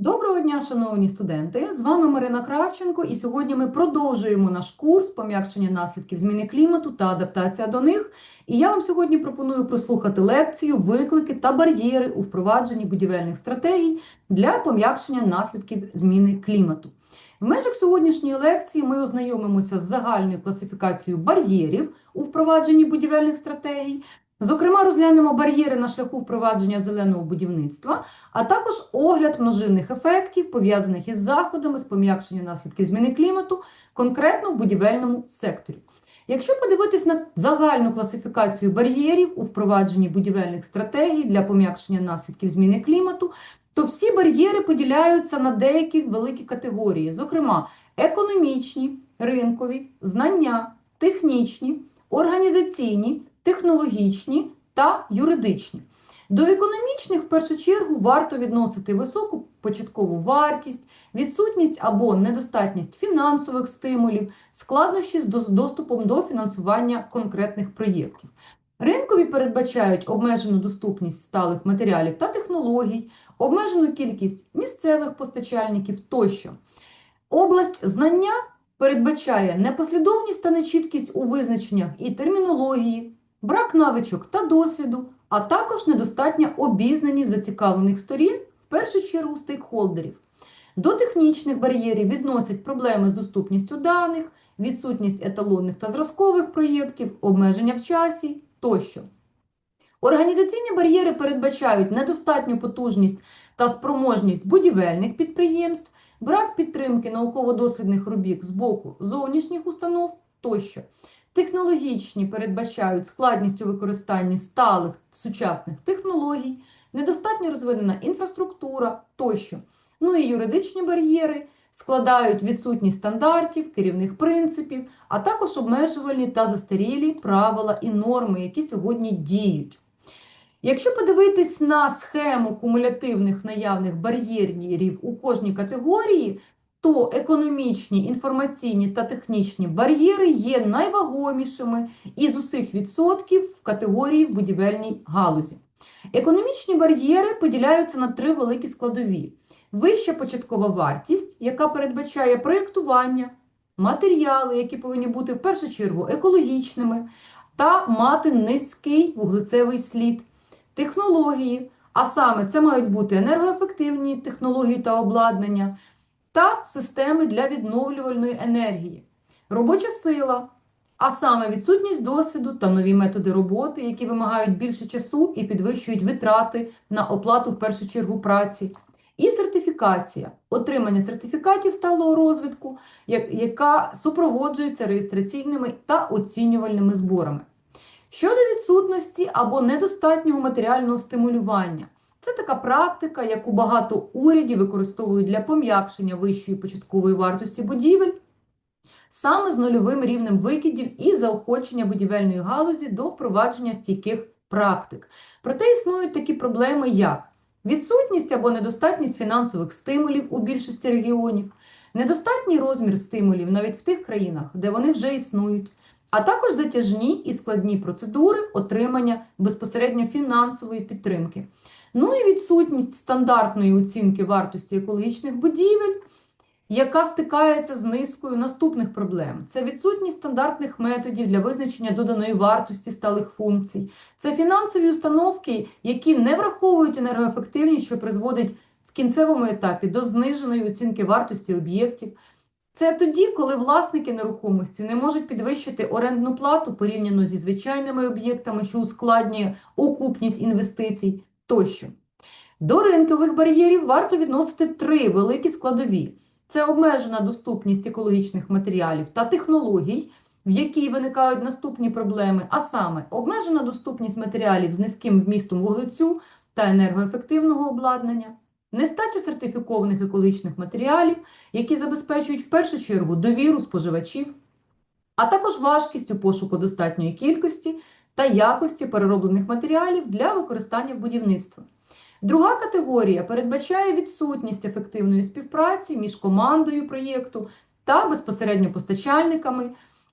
Доброго дня, шановні студенти! З вами Марина Кравченко, і сьогодні ми продовжуємо наш курс пом'якшення наслідків зміни клімату та адаптація до них. І я вам сьогодні пропоную прослухати лекцію Виклики та бар'єри у впровадженні будівельних стратегій для пом'якшення наслідків зміни клімату. В межах сьогоднішньої лекції ми ознайомимося з загальною класифікацією бар'єрів у впровадженні будівельних стратегій. Зокрема, розглянемо бар'єри на шляху впровадження зеленого будівництва, а також огляд множинних ефектів, пов'язаних із заходами з пом'якшення наслідків зміни клімату, конкретно в будівельному секторі. Якщо подивитись на загальну класифікацію бар'єрів у впровадженні будівельних стратегій для пом'якшення наслідків зміни клімату, то всі бар'єри поділяються на деякі великі категорії, зокрема, економічні, ринкові, знання, технічні, організаційні, технологічні та юридичні. До економічних, в першу чергу, варто відносити високу початкову вартість, відсутність або недостатність фінансових стимулів, складнощі з доступом до фінансування конкретних проєктів. Ринкові передбачають обмежену доступність сталих матеріалів та технологій, обмежену кількість місцевих постачальників тощо. Область знання передбачає непослідовність та нечіткість у визначеннях і термінології, брак навичок та досвіду, а також недостатня обізнаність зацікавлених сторін, в першу чергу стейкхолдерів. До технічних бар'єрів відносять проблеми з доступністю даних, відсутність еталонних та зразкових проєктів, обмеження в часі тощо. Організаційні бар'єри передбачають недостатню потужність та спроможність будівельних підприємств, брак підтримки науково-дослідних робіт з боку зовнішніх установ тощо. Технологічні передбачають складність у використанні сталих сучасних технологій, недостатньо розвинена інфраструктура тощо. Ну і юридичні бар'єри складають відсутність стандартів, керівних принципів, а також обмежувальні та застарілі правила і норми, які сьогодні діють. Якщо подивитись на схему кумулятивних наявних бар'єрів у кожній категорії, то економічні, інформаційні та технічні бар'єри є найвагомішими із усіх відсотків в категорії в будівельній галузі. Економічні бар'єри поділяються на три великі складові: вища початкова вартість, яка передбачає проєктування, матеріали, які повинні бути в першу чергу екологічними, та мати низький вуглецевий слід, технології, а саме це мають бути енергоефективні технології та обладнання та системи для відновлювальної енергії, робоча сила, а саме відсутність досвіду та нові методи роботи, які вимагають більше часу і підвищують витрати на оплату в першу чергу праці. І сертифікація, отримання сертифікатів сталого розвитку, яка супроводжується реєстраційними та оцінювальними зборами. Щодо відсутності або недостатнього матеріального стимулювання, це така практика, яку багато урядів використовують для пом'якшення вищої початкової вартості будівель, саме з нульовим рівнем викидів і заохочення будівельної галузі до впровадження стійких практик. Проте існують такі проблеми, як відсутність або недостатність фінансових стимулів у більшості регіонів, недостатній розмір стимулів навіть в тих країнах, де вони вже існують. А також затяжні і складні процедури отримання безпосередньо фінансової підтримки. Ну і відсутність стандартної оцінки вартості екологічних будівель, яка стикається з низкою наступних проблем. Це відсутність стандартних методів для визначення доданої вартості сталих функцій, це фінансові установки, які не враховують енергоефективність, що призводить в кінцевому етапі до зниженої оцінки вартості об'єктів. Це тоді, коли власники нерухомості не можуть підвищити орендну плату порівняно зі звичайними об'єктами, що ускладнює окупність інвестицій тощо. До ринкових бар'єрів варто відносити три великі складові: це обмежена доступність екологічних матеріалів та технологій, в якій виникають наступні проблеми, а саме обмежена доступність матеріалів з низьким вмістом вуглецю та енергоефективного обладнання. Нестача сертифікованих екологічних матеріалів, які забезпечують в першу чергу довіру споживачів, а також важкість у пошуку достатньої кількості та якості перероблених матеріалів для використання в будівництві. Друга категорія передбачає відсутність ефективної співпраці між командою проєкту та безпосередньо постачальниками.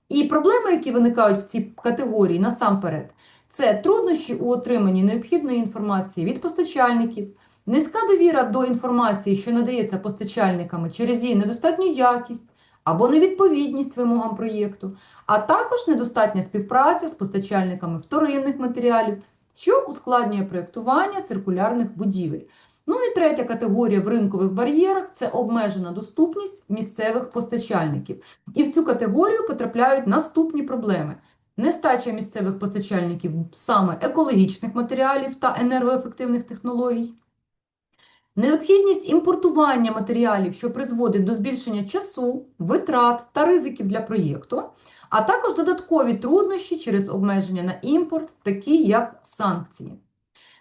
І проблеми, які виникають в цій категорії насамперед, це труднощі у отриманні необхідної інформації від постачальників, Низька довіра до інформації, що надається постачальниками через її недостатню якість або невідповідність вимогам проєкту, а також недостатня співпраця з постачальниками вторинних матеріалів, що ускладнює проєктування циркулярних будівель. Ну і третя категорія в ринкових бар'єрах це обмежена доступність місцевих постачальників. І в цю категорію потрапляють наступні проблеми: нестача місцевих постачальників саме екологічних матеріалів та енергоефективних технологій. Необхідність імпортування матеріалів, що призводить до збільшення часу, витрат та ризиків для проєкту, а також додаткові труднощі через обмеження на імпорт, такі як санкції.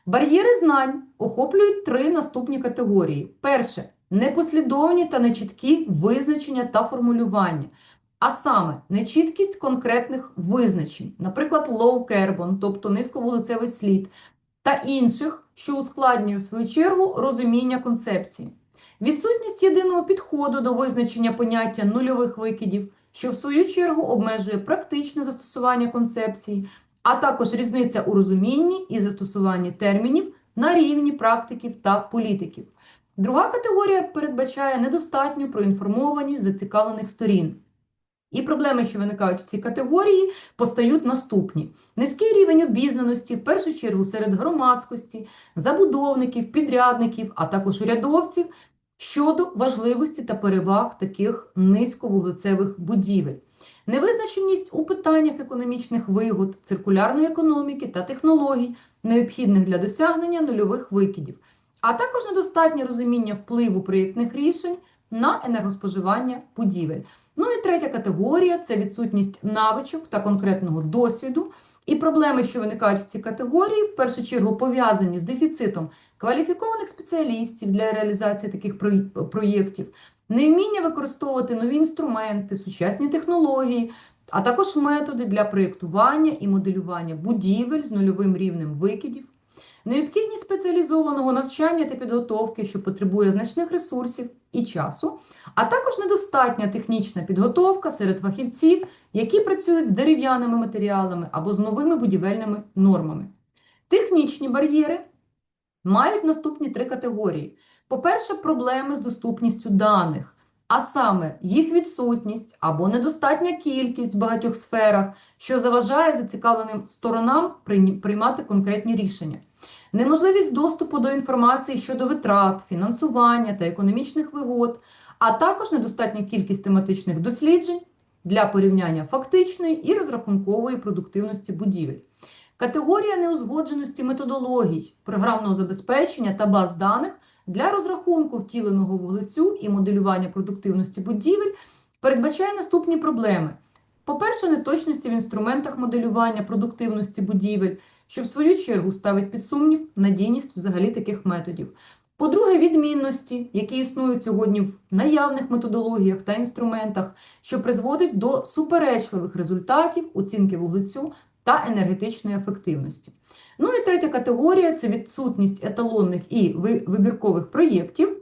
Бар'єри знань охоплюють три наступні категорії. Перше непослідовні та нечіткі визначення та формулювання, а саме нечіткість конкретних визначень, наприклад, low carbon, тобто низьковуглецевий слід, та інших, що ускладнює в свою чергу розуміння концепції. Відсутність єдиного підходу до визначення поняття нульових викидів, що в свою чергу обмежує практичне застосування концепції, а також різниця у розумінні і застосуванні термінів на рівні практиків та політиків. Друга категорія передбачає недостатню проінформованість зацікавлених сторін. І проблеми, що виникають в цій категорії, постають наступні: низький рівень обізнаності, в першу чергу серед громадськості, забудовників, підрядників, а також урядовців щодо важливості та переваг таких низьковуглецевих будівель. Невизначеність у питаннях економічних вигод, циркулярної економіки та технологій, необхідних для досягнення нульових викидів, а також недостатнє розуміння впливу проєктних рішень на енергоспоживання будівель. Ну і третя категорія це відсутність навичок та конкретного досвіду. І проблеми, що виникають в цій категорії, в першу чергу пов'язані з дефіцитом кваліфікованих спеціалістів для реалізації таких проєктів, невміння використовувати нові інструменти, сучасні технології, а також методи для проєктування і моделювання будівель з нульовим рівнем викидів, необхідність спеціалізованого навчання та підготовки, що потребує значних ресурсів і часу, а також недостатня технічна підготовка серед фахівців, які працюють з дерев'яними матеріалами або з новими будівельними нормами. Технічні бар'єри мають наступні три категорії. По-перше, проблеми з доступністю даних, а саме їх відсутність або недостатня кількість в багатьох сферах, що заважає зацікавленим сторонам приймати конкретні рішення. Неможливість доступу до інформації щодо витрат, фінансування та економічних вигод, а також недостатня кількість тематичних досліджень для порівняння фактичної і розрахункової продуктивності будівель. Категорія неузгодженості методологій, програмного забезпечення та баз даних для розрахунку втіленого вуглецю і моделювання продуктивності будівель передбачає наступні проблеми. По-перше, неточності в інструментах моделювання продуктивності будівель, що в свою чергу ставить під сумнів надійність взагалі таких методів. По-друге, відмінності, які існують сьогодні в наявних методологіях та інструментах, що призводить до суперечливих результатів оцінки вуглецю та енергетичної ефективності. Ну і третя категорія це відсутність еталонних і вибіркових проєктів,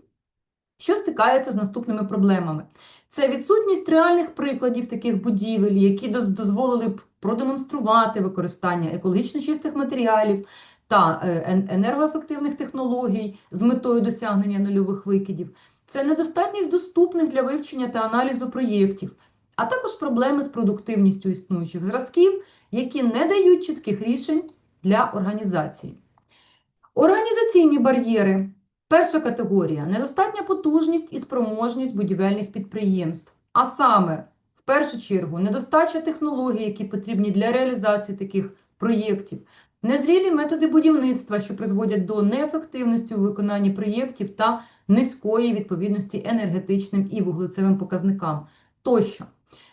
що стикається з наступними проблемами. Це відсутність реальних прикладів таких будівель, які дозволили б продемонструвати використання екологічно чистих матеріалів та е, енергоефективних технологій з метою досягнення нульових викидів. Це недостатність доступних для вивчення та аналізу проєктів, а також проблеми з продуктивністю існуючих зразків, які не дають чітких рішень для організації. Організаційні бар'єри. Перша категорія недостатня потужність і спроможність будівельних підприємств. А саме, в першу чергу, недостача технологій, які потрібні для реалізації таких проєктів, незрілі методи будівництва, що призводять до неефективності у виконанні проєктів та низької відповідності енергетичним і вуглецевим показникам тощо.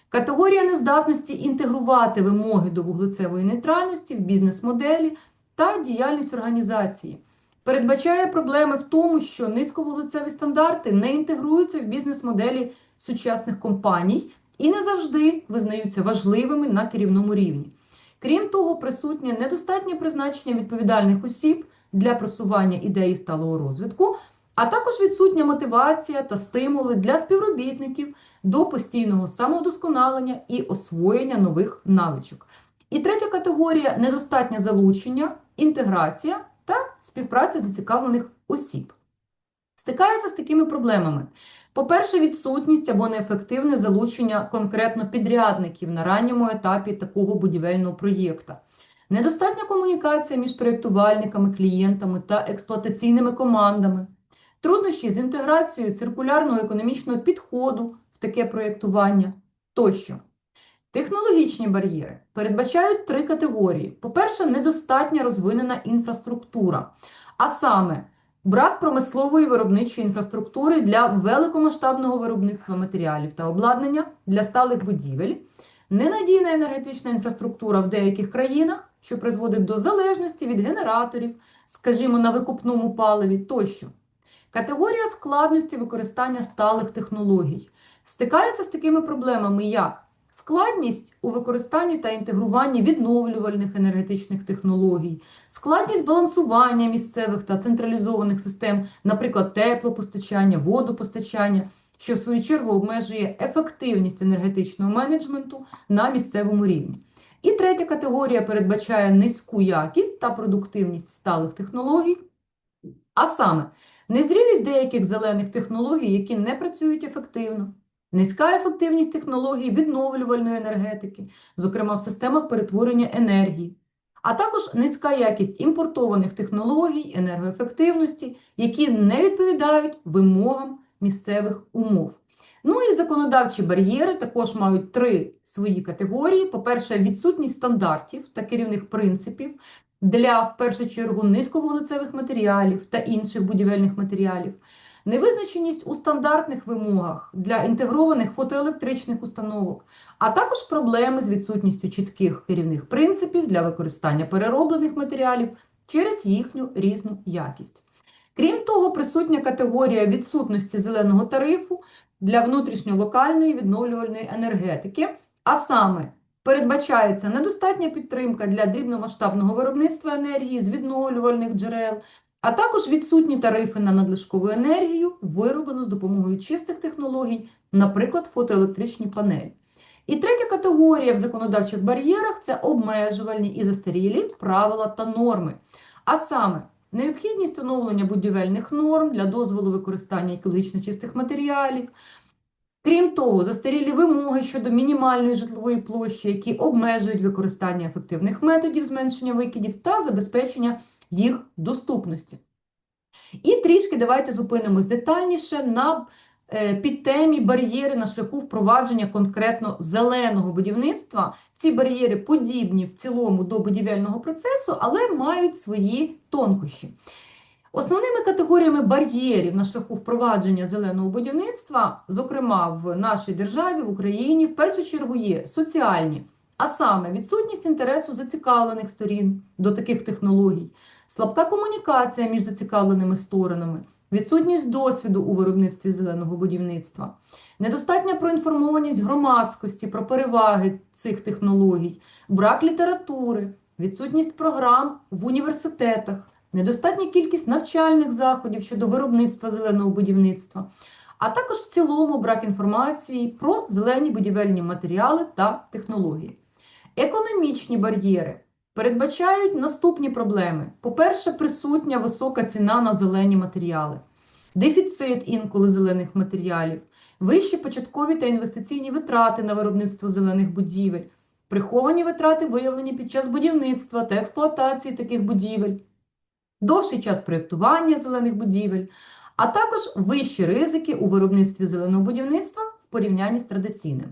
Категорія нездатності інтегрувати вимоги до вуглецевої нейтральності в бізнес-моделі та діяльність організації. Передбачає проблеми в тому, що низьковуглецеві стандарти не інтегруються в бізнес-моделі сучасних компаній і не завжди визнаються важливими на керівному рівні. Крім того, присутнє недостатнє призначення відповідальних осіб для просування ідеї сталого розвитку, а також відсутня мотивація та стимули для співробітників до постійного самовдосконалення і освоєння нових навичок. І третя категорія недостатнє залучення, інтеграція співпраця зацікавлених осіб. стикаються з такими проблемами. По-перше, відсутність або неефективне залучення конкретно підрядників на ранньому етапі такого будівельного проєкта. Недостатня комунікація між проєктувальниками, клієнтами та експлуатаційними командами, труднощі з інтеграцією циркулярного економічного підходу в таке проєктування тощо. Технологічні бар'єри передбачають три категорії. По-перше, недостатня розвинена інфраструктура, а саме брак промислової виробничої інфраструктури для великомасштабного виробництва матеріалів та обладнання для сталих будівель, ненадійна енергетична інфраструктура в деяких країнах, що призводить до залежності від генераторів, скажімо, на викупному паливі тощо. Категорія складності використання сталих технологій стикається з такими проблемами, як складність у використанні та інтегруванні відновлювальних енергетичних технологій, складність балансування місцевих та централізованих систем, наприклад, теплопостачання, водопостачання, що в свою чергу обмежує ефективність енергетичного менеджменту на місцевому рівні. І третя категорія передбачає низьку якість та продуктивність сталих технологій, а саме незрілість деяких зелених технологій, які не працюють ефективно, низька ефективність технологій відновлювальної енергетики, зокрема в системах перетворення енергії, а також низька якість імпортованих технологій, енергоефективності, які не відповідають вимогам місцевих умов. Ну і законодавчі бар'єри також мають три свої категорії. По-перше, відсутність стандартів та керівних принципів для, в першу чергу, низьковуглецевих матеріалів та інших будівельних матеріалів, невизначеність у стандартних вимогах для інтегрованих фотоелектричних установок, а також проблеми з відсутністю чітких керівних принципів для використання перероблених матеріалів через їхню різну якість. Крім того, присутня категорія відсутності зеленого тарифу для внутрішньолокальної відновлювальної енергетики, а саме передбачається недостатня підтримка для дрібномасштабного виробництва енергії з відновлювальних джерел, а також відсутні тарифи на надлишкову енергію, вироблену з допомогою чистих технологій, наприклад, фотоелектричні панелі. І третя категорія в законодавчих бар'єрах це обмежувальні і застарілі правила та норми. А саме, необхідність оновлення будівельних норм для дозволу використання екологічно чистих матеріалів. Крім того, застарілі вимоги щодо мінімальної житлової площі, які обмежують використання ефективних методів зменшення викидів та забезпечення їх доступності. І трішки давайте зупинимось детальніше на е, підтемі бар'єри на шляху впровадження конкретно зеленого будівництва. Ці бар'єри подібні в цілому до будівельного процесу, але мають свої тонкощі. Основними категоріями бар'єрів на шляху впровадження зеленого будівництва, зокрема в нашій державі, в Україні, в першу чергу є соціальні, а саме відсутність інтересу зацікавлених сторін до таких технологій, слабка комунікація між зацікавленими сторонами, відсутність досвіду у виробництві зеленого будівництва, недостатня проінформованість громадськості про переваги цих технологій, брак літератури, відсутність програм в університетах. Недостатня кількість навчальних заходів щодо виробництва зеленого будівництва, а також в цілому брак інформації про зелені будівельні матеріали та технології. Економічні бар'єри передбачають наступні проблеми: по-перше, присутня висока ціна на зелені матеріали, дефіцит інколи зелених матеріалів, вищі початкові та інвестиційні витрати на виробництво зелених будівель, приховані витрати, виявлені під час будівництва та експлуатації таких будівель. Довший час проєктування зелених будівель, а також вищі ризики у виробництві зеленого будівництва порівнянні з традиційним.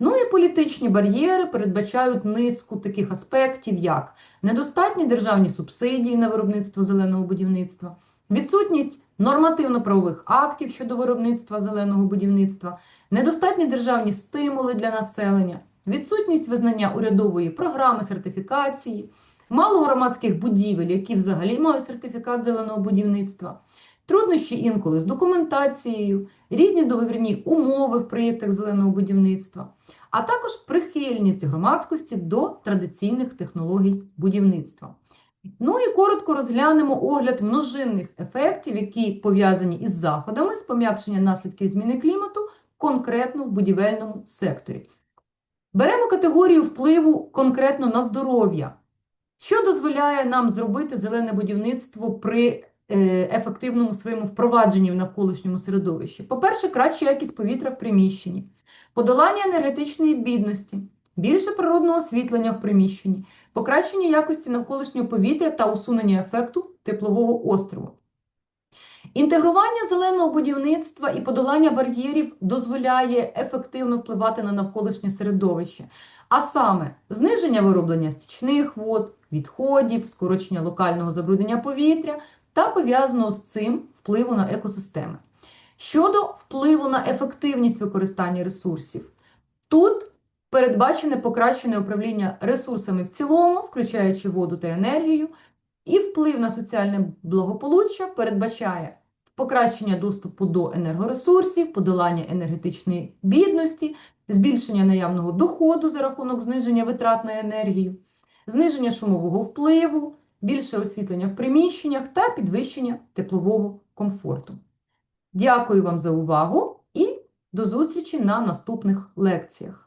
Ну і політичні бар'єри передбачають низку таких аспектів, як недостатні державні субсидії на виробництво зеленого будівництва, відсутність нормативно-правових актів щодо виробництва зеленого будівництва, недостатні державні стимули для населення, відсутність визнання урядової програми сертифікації мало громадських будівель, які взагалі мають сертифікат зеленого будівництва, труднощі інколи з документацією, різні договірні умови в проєктах зеленого будівництва, а також прихильність громадськості до традиційних технологій будівництва. Ну і коротко розглянемо огляд множинних ефектів, які пов'язані із заходами з пом'якшення наслідків зміни клімату конкретно в будівельному секторі. Беремо категорію впливу конкретно на здоров'я. Що дозволяє нам зробити зелене будівництво при ефективному своєму впровадженні в навколишньому середовищі. По-перше, краща якість повітря в приміщенні, подолання енергетичної бідності, більше природного освітлення в приміщенні, покращення якості навколишнього повітря та усунення ефекту теплового острову. Інтегрування зеленого будівництва і подолання бар'єрів дозволяє ефективно впливати на навколишнє середовище, а саме зниження вироблення стічних вод, відходів, скорочення локального забруднення повітря та пов'язаного з цим впливу на екосистеми. Щодо впливу на ефективність використання ресурсів, тут передбачене покращене управління ресурсами в цілому, включаючи воду та енергію, і вплив на соціальне благополуччя передбачає покращення доступу до енергоресурсів, подолання енергетичної бідності, збільшення наявного доходу за рахунок зниження витрат на енергію, зниження шумового впливу, більше освітлення в приміщеннях та підвищення теплового комфорту. Дякую вам за увагу і до зустрічі на наступних лекціях.